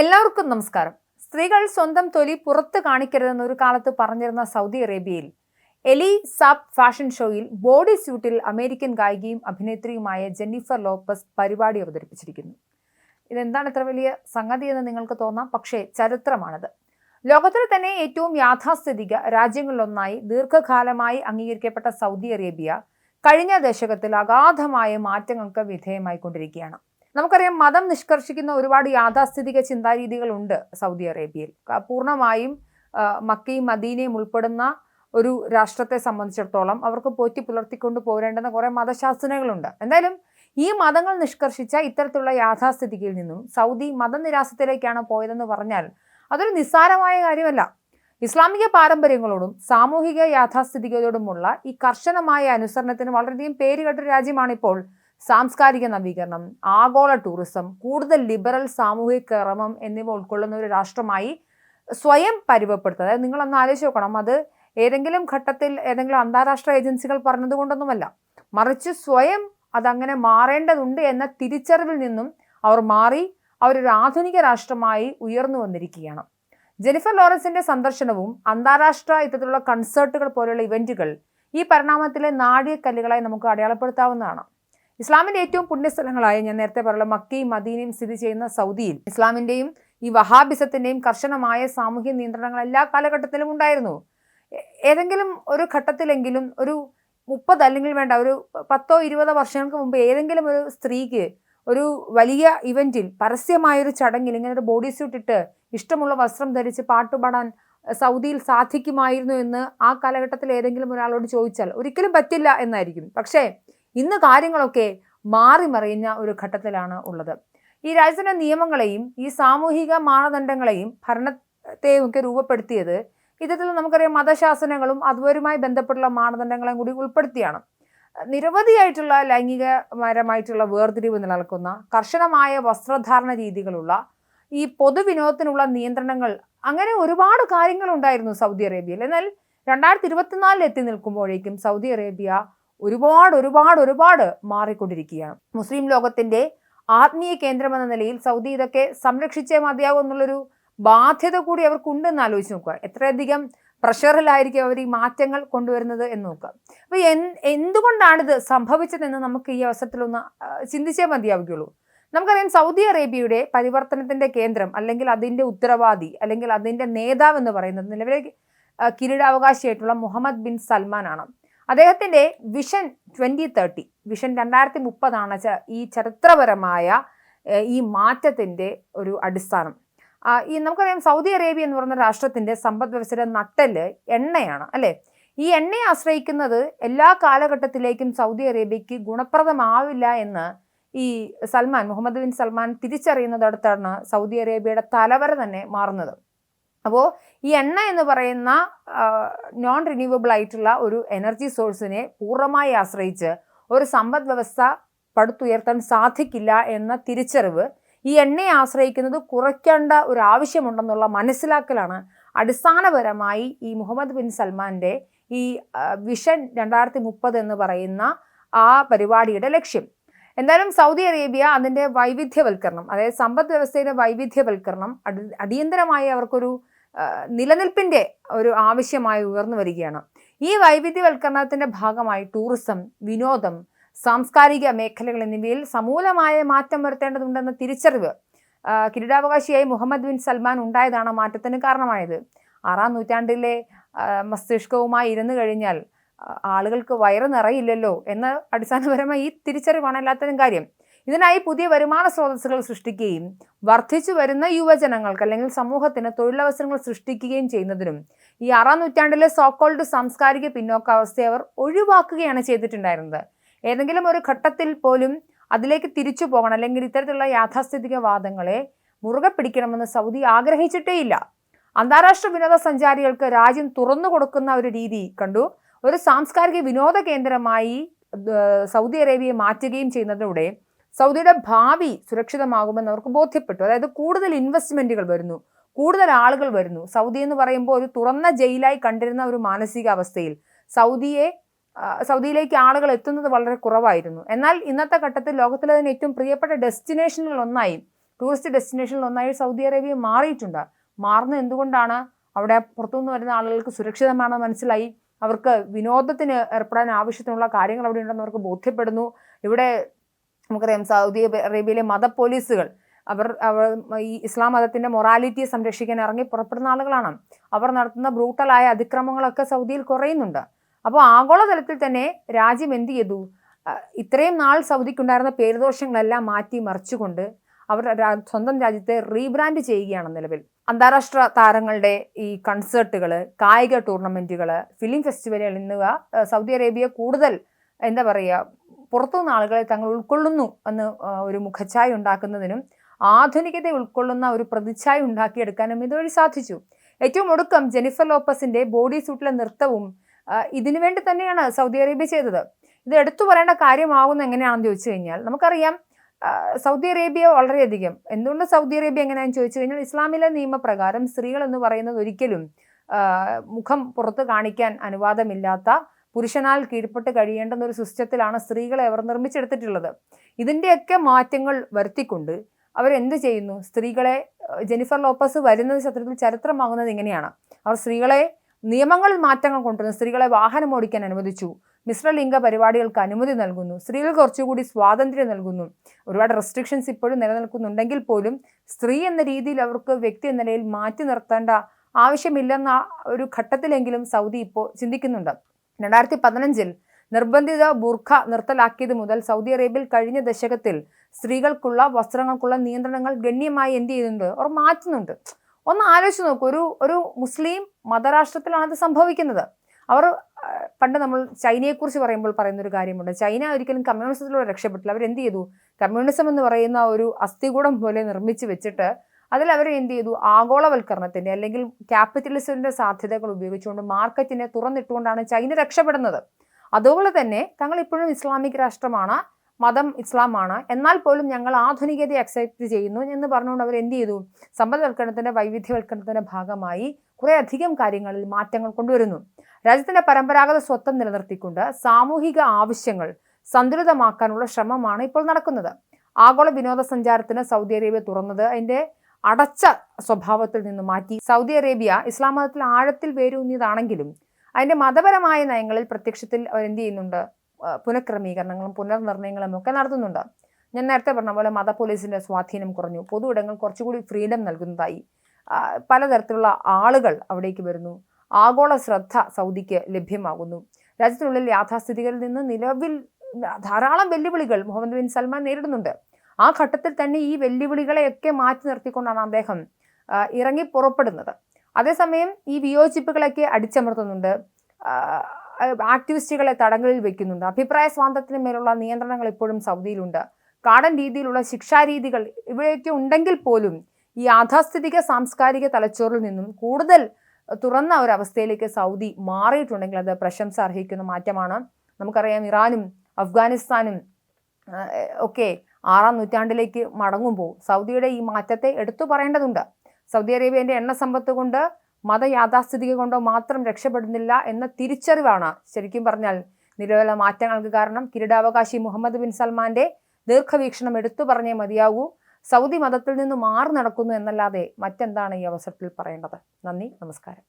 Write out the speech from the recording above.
എല്ലാവർക്കും നമസ്കാരം. സ്ത്രീകൾ സ്വന്തം തൊലി പുറത്ത് കാണിക്കരുതെന്ന് ഒരു കാലത്ത് പറഞ്ഞിരുന്ന സൗദി അറേബ്യയിൽ എലി സാബ് ഫാഷൻ ഷോയിൽ ബോഡി സ്യൂട്ടിൽ അമേരിക്കൻ ഗായികയും അഭിനേത്രിയുമായ ജെന്നിഫർ ലോപ്പസ് പരിപാടി അവതരിപ്പിച്ചിരിക്കുന്നു. ഇതെന്താണ് ഇത്ര വലിയ സംഗതി എന്ന് നിങ്ങൾക്ക് തോന്നാം? പക്ഷേ ചരിത്രമാണത്. ലോകത്തിൽ തന്നെ ഏറ്റവും യാഥാസ്ഥിതിക രാജ്യങ്ങളിലൊന്നായി ദീർഘകാലമായി അംഗീകരിക്കപ്പെട്ട സൗദി അറേബ്യ കഴിഞ്ഞ ദശകത്തിൽ അഗാധമായ മാറ്റങ്ങൾക്ക് വിധേയമായിക്കൊണ്ടിരിക്കുകയാണ്. നമുക്കറിയാം മതം നിഷ്കർഷിക്കുന്ന ഒരുപാട് യാഥാസ്ഥിതിക ചിന്താരീതികളുണ്ട് സൗദി അറേബ്യയിൽ. പൂർണമായും മക്കയും മദീനയും ഉൾപ്പെടുന്ന ഒരു രാഷ്ട്രത്തെ സംബന്ധിച്ചിടത്തോളം അവർക്ക് പോറ്റി പുലർത്തിക്കൊണ്ട് പോരേണ്ടുന്ന കുറേ മതശാസനകളുണ്ട്. എന്തായാലും ഈ മതങ്ങൾ നിഷ്കർഷിച്ച ഇത്തരത്തിലുള്ള യാഥാസ്ഥിതികയിൽ നിന്നും സൗദി മതനിരാസത്തിലേക്കാണ് പോയതെന്ന് പറഞ്ഞാൽ അതൊരു നിസ്സാരമായ കാര്യമല്ല. ഇസ്ലാമിക പാരമ്പര്യങ്ങളോടും സാമൂഹിക യാഥാസ്ഥിതികതയോടുമുള്ള ഈ കർശനമായ അനുസരണത്തിന് വളരെയധികം പേര് പേരുകെട്ട രാജ്യമാണിപ്പോൾ സാംസ്കാരിക നവീകരണം ആഗോള ടൂറിസം കൂടുതൽ ലിബറൽ സാമൂഹിക ക്രമം എന്നിവ ഉൾക്കൊള്ളുന്ന ഒരു രാഷ്ട്രമായി സ്വയം പരിവപ്പെടുത്തുക. അതായത് നിങ്ങളൊന്ന് ആലോചിച്ച് നോക്കണം. അത് ഏതെങ്കിലും ഘട്ടത്തിൽ ഏതെങ്കിലും അന്താരാഷ്ട്ര ഏജൻസികൾ പറഞ്ഞതുകൊണ്ടൊന്നുമല്ല. മറിച്ച് സ്വയം അതങ്ങനെ മാറേണ്ടതുണ്ട് എന്ന തിരിച്ചറിവിൽ നിന്നും അവർ മാറി അവരൊരു ആധുനിക രാഷ്ട്രമായി ഉയർന്നു വന്നിരിക്കുകയാണ്. ജെനിഫർ ലോറൻസിന്റെ സന്ദർശനവും അന്താരാഷ്ട്ര ഇത്തരത്തിലുള്ള കൺസേർട്ടുകൾ പോലെയുള്ള ഇവന്റുകൾ ഈ പരിണാമത്തിലെ നാഴികക്കല്ലുകളായി നമുക്ക് അടയാളപ്പെടുത്താവുന്നതാണ്. ഇസ്ലാമിന്റെ ഏറ്റവും പുണ്യസ്ഥലങ്ങളായ ഞാൻ നേരത്തെ പറഞ്ഞ മക്കയും മദീനയും സ്ഥിതി ചെയ്യുന്ന സൗദിയിൽ. ഇസ്ലാമിന്റെയും ഈ വഹാബിസത്തിന്റെയും കർശനമായ സാമൂഹ്യ നിയന്ത്രണങ്ങൾ എല്ലാ കാലഘട്ടത്തിലും ഉണ്ടായിരുന്നു. ഏതെങ്കിലും ഒരു ഘട്ടത്തിലെങ്കിലും ഒരു മുപ്പത് അല്ലെങ്കിൽ വേണ്ട ഒരു പത്തോ ഇരുപതോ വർഷങ്ങൾക്ക് മുമ്പ് ഏതെങ്കിലും ഒരു സ്ത്രീക്ക് ഒരു വലിയ ഇവന്റിൽ പരസ്യമായൊരു ചടങ്ങിൽ ഇങ്ങനെ ഒരു ബോഡി സ്യൂട്ട് ഇട്ട് ഇഷ്ടമുള്ള വസ്ത്രം ധരിച്ച് പാട്ടുപാടാൻ സൗദിയിൽ സാധിക്കുമായിരുന്നു എന്ന് ആ കാലഘട്ടത്തിൽ ഏതെങ്കിലും ഒരാളോട് ചോദിച്ചാൽ ഒരിക്കലും പറ്റില്ല എന്നായിരിക്കും. പക്ഷേ ഇന്ന് കാര്യങ്ങളൊക്കെ മാറി മറിയുന്ന ഒരു ഘട്ടത്തിലാണ് ഉള്ളത്. ഈ രാജ്യത്തിന്റെ നിയമങ്ങളെയും ഈ സാമൂഹിക മാനദണ്ഡങ്ങളെയും ഭരണത്തെയും ഒക്കെ രൂപപ്പെടുത്തിയത് ഇത്തരത്തിൽ നമുക്കറിയാം മതശാസനങ്ങളും അതുവരുമായി ബന്ധപ്പെട്ടുള്ള മാനദണ്ഡങ്ങളെയും കൂടി ഉൾപ്പെടുത്തിയാണ്. നിരവധിയായിട്ടുള്ള ലൈംഗികപരമായിട്ടുള്ള വേർതിരിവ് നിലനിൽക്കുന്ന കർശനമായ വസ്ത്രധാരണ രീതികളുള്ള ഈ പൊതുവിനോദത്തിനുള്ള നിയന്ത്രണങ്ങൾ അങ്ങനെ ഒരുപാട് കാര്യങ്ങളുണ്ടായിരുന്നു സൗദി അറേബ്യയിൽ. എന്നാൽ രണ്ടായിരത്തി ഇരുപത്തിനാലിൽ എത്തി നിൽക്കുമ്പോഴേക്കും സൗദി അറേബ്യ ഒരുപാട് ഒരുപാട് ഒരുപാട് മാറിക്കൊണ്ടിരിക്കുകയാണ്. മുസ്ലിം ലോകത്തിന്റെ ആത്മീയ കേന്ദ്രമെന്ന നിലയിൽ സൗദി ഇതൊക്കെ സംരക്ഷിച്ചേ മതിയാവും എന്നുള്ളൊരു ബാധ്യത കൂടി അവർക്കുണ്ടെന്ന് ആലോചിച്ച് നോക്കുക. എത്രയധികം പ്രഷറിലായിരിക്കും അവർ ഈ മാറ്റങ്ങൾ കൊണ്ടുവരുന്നത് എന്ന് നോക്കുക. അപ്പൊ എൻ- എന്തുകൊണ്ടാണിത് സംഭവിച്ചതെന്ന് നമുക്ക് ഈ അവസരത്തിലൊന്ന് ചിന്തിച്ചേ മതിയാവുകയുള്ളൂ. നമുക്കറിയാം സൗദി അറേബ്യയുടെ പരിവർത്തനത്തിന്റെ കേന്ദ്രം അല്ലെങ്കിൽ അതിന്റെ ഉത്തരവാദി അല്ലെങ്കിൽ അതിന്റെ നേതാവ് എന്ന് പറയുന്നത് നിലവിലെ കിരീടാവകാശിയായിട്ടുള്ള മുഹമ്മദ് ബിൻ സൽമാൻ ആണ് അദ്ദേഹത്തിന്റെ വിഷൻ ട്വന്റി തേർട്ടി വിഷൻ രണ്ടായിരത്തി മുപ്പതാണ് ഈ ചരിത്രപരമായ ഈ മാറ്റത്തിന്റെ ഒരു അടിസ്ഥാനം. ഈ നമുക്കറിയാം സൗദി അറേബ്യ എന്ന് പറയുന്ന രാഷ്ട്രത്തിന്റെ സമ്പദ് വ്യവസ്ഥയുടെ നട്ടൽ എണ്ണയാണ് അല്ലേ? ഈ എണ്ണയെ ആശ്രയിക്കുന്നത് എല്ലാ കാലഘട്ടത്തിലേക്കും സൗദി അറേബ്യയ്ക്ക് ഗുണപ്രദമാവില്ല എന്ന് ഈ സൽമാൻ മുഹമ്മദ് ബിൻ സൽമാൻ തിരിച്ചറിയുന്നതടുത്താണ് സൗദി അറേബ്യയുടെ തലവര തന്നെ മാറുന്നത്. അപ്പോൾ ഈ എണ്ണ എന്ന് പറയുന്ന നോൺ റിന്യൂവബിൾ ആയിട്ടുള്ള ഒരു എനർജി സോഴ്സിനെ പൂർണമായി ആശ്രയിച്ച് ഒരു സമ്പദ് വ്യവസ്ഥ പടുത്തുയർത്താൻ സാധിക്കില്ല എന്ന തിരിച്ചറിവ് ഈ എണ്ണയെ ആശ്രയിക്കുന്നത് കുറയ്ക്കേണ്ട ഒരു ആവശ്യമുണ്ടെന്നുള്ള മനസ്സിലാക്കലാണ് അടിസ്ഥാനപരമായി ഈ മുഹമ്മദ് ബിൻ സൽമാന്റെ ഈ വിഷൻ രണ്ടായിരത്തി മുപ്പത് എന്ന് പറയുന്ന ആ പരിപാടിയുടെ ലക്ഷ്യം. എന്തായാലും സൗദി അറേബ്യ അതിന്റെ വൈവിധ്യവൽക്കരണം അതായത് സമ്പദ് വ്യവസ്ഥയുടെ വൈവിധ്യവൽക്കരണം അടി അടിയന്തരമായി അവർക്കൊരു നിലനിൽപ്പിന്റെ ഒരു ആവശ്യമായി ഉയർന്നു വരികയാണ്. ഈ വൈവിധ്യവൽക്കരണത്തിന്റെ ഭാഗമായി ടൂറിസം വിനോദം സാംസ്കാരിക മേഖലകൾ എന്നിവയിൽ സമൂലമായ മാറ്റം വരുത്തേണ്ടതുണ്ടെന്ന തിരിച്ചറിവ് കിരീടാവകാശിയായി മുഹമ്മദ് ബിൻ സൽമാൻ ഉണ്ടായതാണ് മാറ്റത്തിന് കാരണമായത്. ആറാം നൂറ്റാണ്ടിലെ മസ്തിഷ്കവുമായി ഇരുന്നു കഴിഞ്ഞാൽ ആളുകൾക്ക് വയറ് നിറയില്ലല്ലോ എന്ന അടിസ്ഥാനപരമായി ഈ തിരിച്ചറിവാണ് എല്ലാത്തിനും കാര്യം. ഇതിനായി പുതിയ വരുമാന സ്രോതസ്സുകൾ സൃഷ്ടിക്കുകയും വർദ്ധിച്ചു വരുന്ന യുവജനങ്ങൾക്ക് അല്ലെങ്കിൽ സമൂഹത്തിന് തൊഴിലവസരങ്ങൾ സൃഷ്ടിക്കുകയും ചെയ്യുന്നതിനും ഈ ആറാം നൂറ്റാണ്ടിലെ സോക്കോൾഡ് സാംസ്കാരിക പിന്നോക്കാവസ്ഥയെ അവർ ഒഴിവാക്കുകയാണ് ചെയ്തിട്ടുണ്ടായിരുന്നത്. ഏതെങ്കിലും ഒരു ഘട്ടത്തിൽ പോലും അതിലേക്ക് തിരിച്ചു പോകണം അല്ലെങ്കിൽ ഇത്തരത്തിലുള്ള യാഥാസ്ഥിതിക വാദങ്ങളെ മുറുകെ പിടിക്കണമെന്ന് സൗദി ആഗ്രഹിച്ചിട്ടേയില്ല. അന്താരാഷ്ട്ര വിനോദസഞ്ചാരികൾക്ക് രാജ്യം തുറന്നു കൊടുക്കുന്ന ഒരു രീതി കണ്ടു. ഒരു സാംസ്കാരിക വിനോദ കേന്ദ്രമായി സൗദി അറേബ്യയെ മാറ്റുകയും ചെയ്യുന്നതിലൂടെ സൗദിയുടെ ഭാവി സുരക്ഷിതമാകുമെന്ന് അവർക്ക് ബോധ്യപ്പെട്ടു. അതായത് കൂടുതൽ ഇൻവെസ്റ്റ്മെന്റുകൾ വരുന്നു. കൂടുതൽ ആളുകൾ വരുന്നു. സൗദി എന്ന് പറയുമ്പോൾ ഒരു തുറന്ന ജയിലായി കണ്ടിരുന്ന ഒരു മാനസികാവസ്ഥയിൽ സൗദിയെ സൗദിയിലേക്ക് ആളുകൾ എത്തുന്നത് വളരെ കുറവായിരുന്നു. എന്നാൽ ഇന്നത്തെ ഘട്ടത്തിൽ ലോകത്തിലെ തന്നെ ഏറ്റവും പ്രിയപ്പെട്ട ഡെസ്റ്റിനേഷനുകൾ ഒന്നായി ടൂറിസ്റ്റ് ഡെസ്റ്റിനേഷനിൽ ഒന്നായി സൗദി അറേബ്യ മാറിയിട്ടുണ്ട്. മാറുന്നത് എന്തുകൊണ്ടാണ്? അവിടെ പുറത്തുനിന്ന് വരുന്ന ആളുകൾക്ക് സുരക്ഷിതമാണെന്ന് മനസ്സിലായി? അവർക്ക് വിനോദത്തിന് ഏർപ്പെടാൻ ആവശ്യത്തിനുള്ള കാര്യങ്ങൾ അവിടെ ഉണ്ടെന്ന് അവർക്ക് ബോധ്യപ്പെടുന്നു. ഇവിടെ നമുക്കറിയാം സൗദി അറേബ്യയിലെ മത പോലീസുകൾ അവർ അവർ ഈ ഇസ്ലാം മതത്തിന്റെ മൊറാലിറ്റിയെ സംരക്ഷിക്കാൻ ഇറങ്ങി പുറപ്പെടുന്ന ആളുകളാണ്. അവർ നടത്തുന്ന ബ്രൂട്ടലായ അതിക്രമങ്ങളൊക്കെ സൗദിയിൽ കുറയുന്നുണ്ട്. അപ്പോൾ ആഗോളതലത്തിൽ തന്നെ രാജ്യം എന്ത് ചെയ്തു? ഇത്രയും നാൾ സൗദിക്കുണ്ടായിരുന്ന പേരുദോഷങ്ങളെല്ലാം മാറ്റി മറിച്ചുകൊണ്ട് അവർ സ്വന്തം രാജ്യത്തെ റീബ്രാൻഡ് ചെയ്യുകയാണ് നിലവിൽ. അന്താരാഷ്ട്ര താരങ്ങളുടെ ഈ കൺസേർട്ടുകൾ കായിക ടൂർണമെന്റുകൾ ഫിലിം ഫെസ്റ്റിവലുകൾ എന്നിവ സൗദി അറേബ്യ കൂടുതൽ എന്താ പറയുക പുറത്തുനിന്ന് ആളുകളെ തങ്ങൾ ഉൾക്കൊള്ളുന്നു എന്ന് ഒരു മുഖച്ഛായ ഉണ്ടാക്കുന്നതിനും ആധുനികതയെ ഉൾക്കൊള്ളുന്ന ഒരു പ്രതിച്ഛായ ഉണ്ടാക്കിയെടുക്കാനും ഇതുവഴി സാധിച്ചു. ഏറ്റവും ഒടുക്കം ജെനിഫർ ലോപ്പസിന്റെ ബോഡി സൂട്ടിലെ നൃത്തവും ഇതിനു വേണ്ടി തന്നെയാണ് സൗദി അറേബ്യ ചെയ്തത്. ഇത് എടുത്തു പറയേണ്ട കാര്യമാകുന്ന എങ്ങനെയാണെന്ന് ചോദിച്ചു കഴിഞ്ഞാൽ നമുക്കറിയാം സൗദി അറേബ്യ വളരെയധികം. എന്തുകൊണ്ട് സൗദി അറേബ്യ എങ്ങനെയാണെന്ന് ചോദിച്ചു കഴിഞ്ഞാൽ ഇസ്ലാമിലെ നിയമപ്രകാരം സ്ത്രീകൾ എന്ന് പറയുന്നത് ഒരിക്കലും മുഖം പുറത്ത് കാണിക്കാൻ അനുവാദമില്ലാത്ത പുരുഷനാൽ കീഴ്പ്പെട്ട് കഴിയേണ്ടുന്ന ഒരു സിസ്റ്റത്തിലാണ് സ്ത്രീകളെ അവർ നിർമ്മിച്ചെടുത്തിട്ടുള്ളത്. ഇതിന്റെയൊക്കെ മാറ്റങ്ങൾ വരുത്തിക്കൊണ്ട് അവരെന്ത് ചെയ്യുന്നു? സ്ത്രീകളെ ജെനിഫർ ലോപ്പസ് വരുന്നത് സത്യത്തിൽ ചരിത്രമാകുന്നത് ഇങ്ങനെയാണ്. അവർ സ്ത്രീകളെ നിയമങ്ങളിൽ മാറ്റങ്ങൾ കൊണ്ടുവരുന്നു സ്ത്രീകളെ വാഹനം ഓടിക്കാൻ അനുവദിച്ചു. മിശ്രലിംഗ പരിപാടികൾക്ക് അനുമതി നൽകുന്നു. സ്ത്രീകൾക്ക് കുറച്ചുകൂടി സ്വാതന്ത്ര്യം നൽകുന്നു. ഒരുപാട് റെസ്ട്രിക്ഷൻസ് ഇപ്പോഴും നിലനിൽക്കുന്നുണ്ടെങ്കിൽ പോലും സ്ത്രീ എന്ന രീതിയിൽ അവർക്ക് വ്യക്തി എന്ന നിലയിൽ മാറ്റി നിർത്തേണ്ട ആവശ്യമില്ലെന്ന ഒരു ഘട്ടത്തിലെങ്കിലും സൗദി ഇപ്പോൾ ചിന്തിക്കുന്നുണ്ട്. രണ്ടായിരത്തി പതിനഞ്ചിൽ നിർബന്ധിത ബുർഖ നിർത്തലാക്കിയത് മുതൽ സൗദി അറേബ്യയിൽ കഴിഞ്ഞ ദശകത്തിൽ സ്ത്രീകൾക്കുള്ള വസ്ത്രങ്ങൾക്കുള്ള നിയന്ത്രണങ്ങൾ ഗണ്യമായി എന്ത് ചെയ്യുന്നുണ്ട്? അവർ മാറ്റുന്നുണ്ട്. ഒന്ന് ആലോചിച്ച് നോക്കൂ. ഒരു ഒരു മുസ്ലിം മതരാഷ്ട്രത്തിലാണ് ഇത് സംഭവിക്കുന്നത്. അവർ പണ്ട് നമ്മൾ ചൈനയെക്കുറിച്ച് പറയുമ്പോൾ പറയുന്ന ഒരു കാര്യമുണ്ട്. ചൈന ഒരിക്കലും കമ്മ്യൂണിസത്തിലൂടെ രക്ഷപ്പെട്ടില്ല. അവർ എന്ത് ചെയ്തു? കമ്മ്യൂണിസം എന്ന് പറയുന്ന ഒരു അസ്ഥികൂടം പോലെ നിർമ്മിച്ച് വെച്ചിട്ട് അതിൽ അവർ എന്ത് ചെയ്തു ആഗോളവൽക്കരണത്തിന്റെ അല്ലെങ്കിൽ ക്യാപിറ്റലിസത്തിന്റെ സാധ്യതകൾ ഉപയോഗിച്ചുകൊണ്ട് മാർക്കറ്റിനെ തുറന്നിട്ടുകൊണ്ടാണ് ചൈന രക്ഷപ്പെടുന്നത്. അതുപോലെ തന്നെ തങ്ങൾ ഇപ്പോഴും ഇസ്ലാമിക് രാഷ്ട്രമാണ് മതം ഇസ്ലാമാണ്. എന്നാൽ പോലും ഞങ്ങൾ ആധുനികതയെ അക്സെപ്റ്റ് ചെയ്യുന്നു എന്ന് പറഞ്ഞുകൊണ്ട് അവർ എന്ത് ചെയ്തു? സമ്പദ്വൽക്കരണത്തിന്റെ വൈവിധ്യവൽക്കരണത്തിന്റെ ഭാഗമായി കുറെ അധികം കാര്യങ്ങളിൽ മാറ്റങ്ങൾ കൊണ്ടുവരുന്നു. രാജ്യത്തിന്റെ പരമ്പരാഗത സ്വത്വം നിലനിർത്തിക്കൊണ്ട് സാമൂഹിക ആവശ്യങ്ങൾ സന്തുലിതമാക്കാനുള്ള ശ്രമമാണ് ഇപ്പോൾ നടക്കുന്നത്. ആഗോള വിനോദസഞ്ചാരത്തിന് സൗദി അറേബ്യ തുറന്നത് അതിന്റെ അടച്ച സ്വഭാവത്തിൽ നിന്ന് മാറ്റി. സൗദി അറേബ്യ ഇസ്ലാം മതത്തിൽ ആഴത്തിൽ വേരൂന്നിയതാണെങ്കിലും അതിന്റെ മതപരമായ നയങ്ങളിൽ പ്രത്യക്ഷത്തിൽ അവർ എന്ത് ചെയ്യുന്നുണ്ട്? പുനഃക്രമീകരണങ്ങളും പുനർനിർണയങ്ങളും ഒക്കെ നടത്തുന്നുണ്ട്. ഞാൻ നേരത്തെ പറഞ്ഞ പോലെ മത പോലീസിന്റെ സ്വാധീനം കുറഞ്ഞു. പൊതു ഇടങ്ങൾ കുറച്ചുകൂടി ഫ്രീഡം നൽകുന്നതായി. പലതരത്തിലുള്ള ആളുകൾ അവിടേക്ക് വരുന്നു. ആഗോള ശ്രദ്ധ സൗദിക്ക് ലഭ്യമാകുന്നു. രാജ്യത്തിനുള്ളിൽ യാഥാസ്ഥിതികളിൽ നിന്ന് നിലവിൽ ധാരാളം വെല്ലുവിളികൾ മുഹമ്മദ് ബിൻ സൽമാൻ നേരിടുന്നുണ്ട്. ആ ഘട്ടത്തിൽ തന്നെ ഈ വെല്ലുവിളികളെയൊക്കെ മാറ്റി നിർത്തിക്കൊണ്ടാണ് അദ്ദേഹം ഇറങ്ങി പുറപ്പെടുന്നത്. അതേസമയം ഈ വിയോജിപ്പുകളൊക്കെ അടിച്ചമർത്തുന്നുണ്ട്. ആക്ടിവിസ്റ്റുകളെ തടങ്കലിൽ വെക്കുന്നുണ്ട്. അഭിപ്രായ സ്വാതന്ത്ര്യത്തിന് മേലുള്ള നിയന്ത്രണങ്ങൾ ഇപ്പോഴും സൗദിയിലുണ്ട്. കാടൻ രീതിയിലുള്ള ശിക്ഷാരീതികൾ ഇവിടെയൊക്കെ ഉണ്ടെങ്കിൽ പോലും ഈ യാഥാസ്ഥിതിക സാംസ്കാരിക തലച്ചോറിൽ നിന്നും കൂടുതൽ തുറന്ന ഒരവസ്ഥയിലേക്ക് സൗദി മാറിയിട്ടുണ്ടെങ്കിൽ അത് പ്രശംസ അർഹിക്കുന്ന മാറ്റമാണ്. നമുക്കറിയാം ഇറാനും അഫ്ഗാനിസ്ഥാനും ഒക്കെ ആറാം നൂറ്റാണ്ടിലേക്ക് മടങ്ങുമ്പോൾ സൗദിയുടെ ഈ മാറ്റത്തെ എടുത്തു പറയേണ്ടതുണ്ട്. സൗദി അറേബ്യന്റെ എണ്ണ സമ്പത്ത് കൊണ്ട് മതയാഥാസ്ഥിതിക കൊണ്ടോ മാത്രം രക്ഷപ്പെടുന്നില്ല എന്ന തിരിച്ചറിവാണ് ശരിക്കും പറഞ്ഞാൽ നിലവിലെ മാറ്റങ്ങൾക്ക് കാരണം. കിരീടാവകാശി മുഹമ്മദ് ബിൻ സൽമാന്റെ ദീർഘവീക്ഷണം എടുത്തു പറഞ്ഞേ മതിയാകൂ. സൗദി മതത്തിൽ നിന്ന് മാറി നടക്കുന്നു എന്നല്ലാതെ മറ്റെന്താണ് ഈ അവസരത്തിൽ പറയേണ്ടത്? നന്ദി നമസ്കാരം.